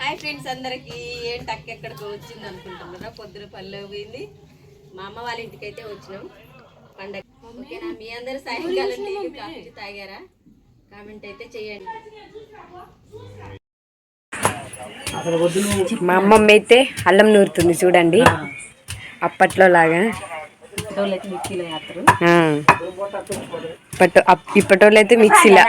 Hi friends అందరికి ఏం టక్ ఎక్కడికి వచ్చింది అనుకుంటున్నారా? పొద్దున పల్లె పోయింది. మా అమ్మ వాళ్ళ ఇంటికి అయితే వచ్చినాం. పండగ. ఓకేనా? మీ అందరు సాయంకాలం తాగారా? కామెంట్ అయితే చేయండి. మా అమ్మమ్మ అయితే అల్లం నూరుతుంది చూడండి. అప్పట్లో లాగా. ఇప్పటి ఇప్పటోళ్ళు అయితే మిక్సీలా.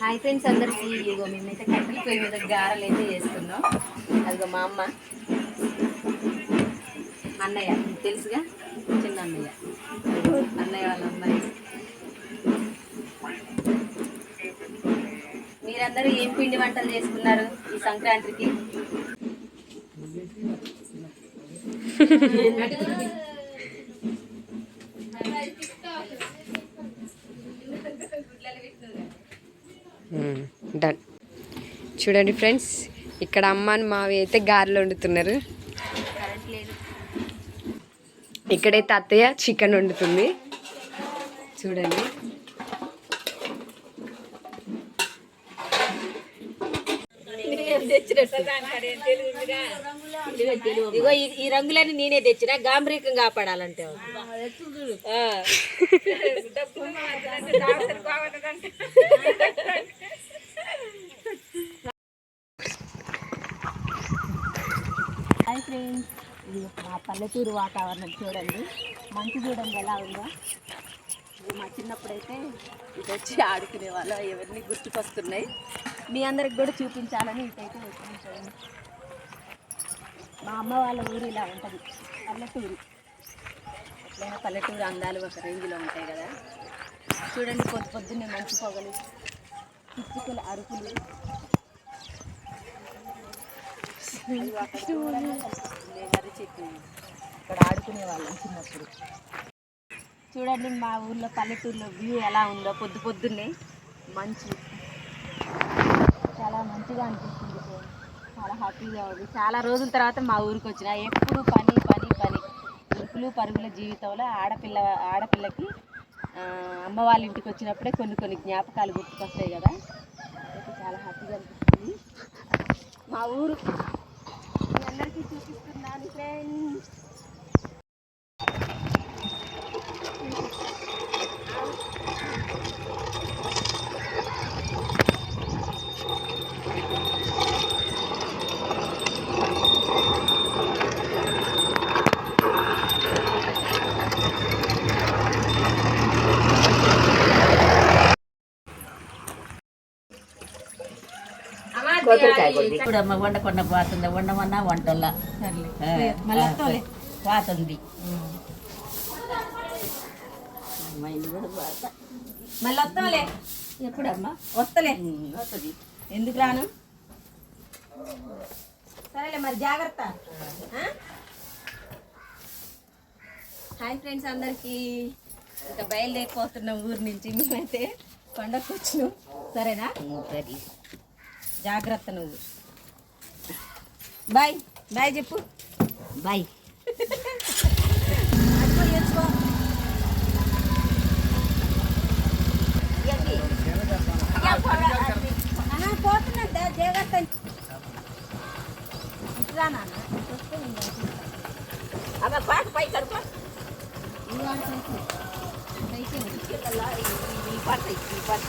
హాయ్ ఫ్రెండ్స్ అందరికి ఇగో మేమైతే కట్టెల పొయ్యి మీద గారెలు అయితే చేస్తున్నాం. అదిగో మా అమ్మ. అన్నయ్య తెలుసుగా? చిన్న అన్నయ్య. అన్నయ్య వాళ్ళ అమ్మాయి. మీరందరూ ఏం పిండి వంటలు చేసుకున్నారు ఈ సంక్రాంతికి? డన్. చూడండి ఫ్రెండ్స్ ఇక్కడ అమ్మని మావి అయితే గారెలు వండుతున్నారు. ఇక్కడైతే అత్తయ్య చికెన్ వండుతుంది. చూడండి. ఇగో ఈ- రంగులన్నీ నేనే తెచ్చిన గాంభీరికం కాపాడాలంటే. హాయ్ ఫ్రెండ్స్ ఇది మా పల్లెటూరు వాతావరణం చూడండి. మంచు చూడండి ఎలా ఉందో. మా చిన్నప్పుడైతే ఇది వచ్చి ఆడుకునే వాళ్ళు ఎవరిని గుర్తుకొస్తున్నాయి. మీ అందరికి కూడా చూపించాలని ఇటైతే వచ్చినాం మా అమ్మ వాళ్ళ ఊరు ఇలా ఉంటుంది. పల్లెటూరు. ఎట్లయినా పల్లెటూరు అందాలు ఒక రేంజ్లో ఉంటాయి కదా. చూడండి పొద్దు పొద్దున్నే మంచి పొగలు పిచ్చుకల అరుపులు. లేమర్రి చెట్టు ఇక్కడ ఆడుకునే వాళ్ళం చిన్నప్పుడు చూడండి మా ఊర్లో పల్లెటూరులో వ్యూ ఎలా ఉందో పొద్దు పొద్దున్నే మంచు చాలా మంచిగా అనిపిస్తుంది. చాలా హ్యాపీగా ఉంది. చాలా రోజుల తర్వాత మా ఊరికి వచ్చిన. ఎప్పుడు పని పని పని. ఉరుకులు పరుగుల జీవితంలో ఆడపిల్ల ఆడపిల్లకి అమ్మ వాళ్ళ ఇంటికి వచ్చినప్పుడే కొన్ని కొన్ని జ్ఞాపకాలు గుర్తుకొస్తాయి కదా. చాలా హ్యాపీగా అనిపిస్తుంది. మా ఊరు మీ అందరికీ చూపిస్తున్నాను ఫ్రెండ్స్ ఇప్పుడు అమ్మ వండకుండా పోతుంది వండమన్నా వంటల్లా. పోతుంది మళ్ళీ వస్తాంలే ఎప్పుడమ్మా? వస్తలే. వస్తుంది. ఎందుకు రాను? సరేలే మరి జాగ్రత్త? హాయ్ ఫ్రెండ్స్ అందరికీ. ఇంకా బయలుదేరిపోతున్నాం ఊరు నుంచి. మేమైతే పండగకు వచ్చినాం. సరేనా? సరే. జాగ్రత్త నువ్వు. బాయ్ బాయ్ చెప్పు. బాయ్. పోతున్నా జాగ్రత్త. ఇట్రా నాన్న. అమ్మ పాట పై కడుపు. ఈ పాట ఈ పాట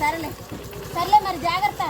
సరేలే. సర్లే మరి జాగ్రత్త.